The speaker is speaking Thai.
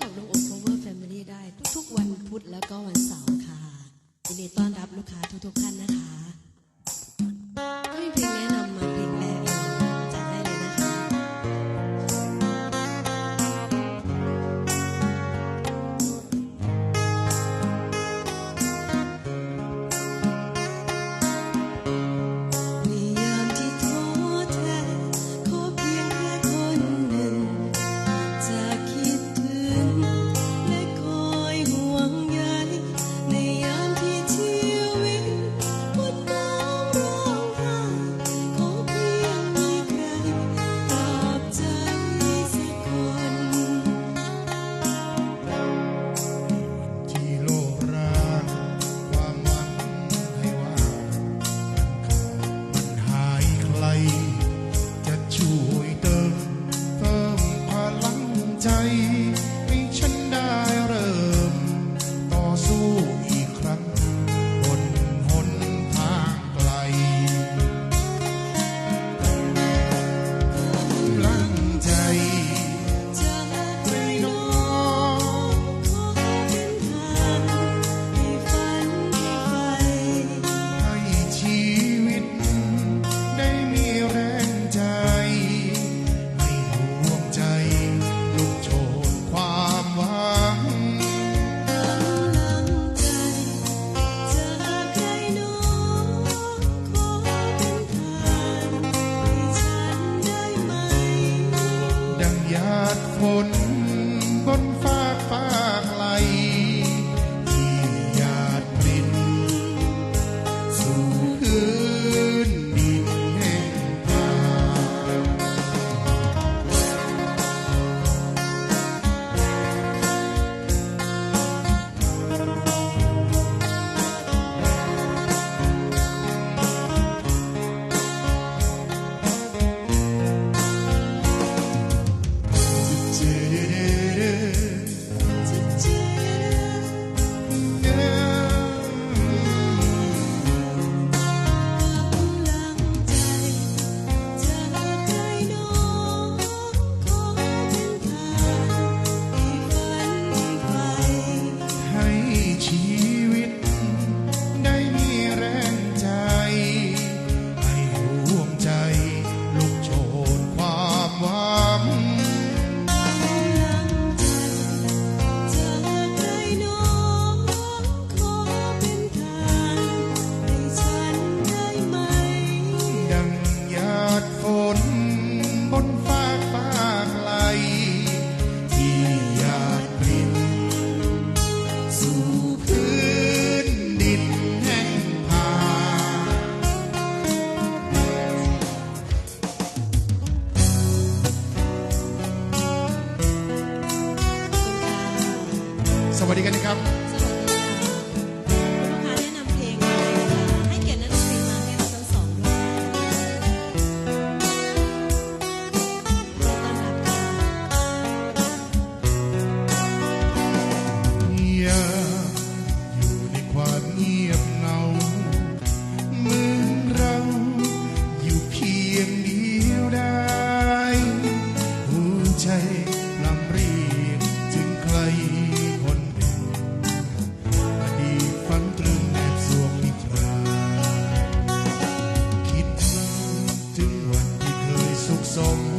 กับลุงโอเวอร์แฟมิลี่ได้ทุกๆ วันพุธแล้วก็วันเสาร์ค่ะยินดีต้อนรับลูกค้าทุกๆท่านนะคะ Senhor. ดผลบน ดีกันนะครับ corazón.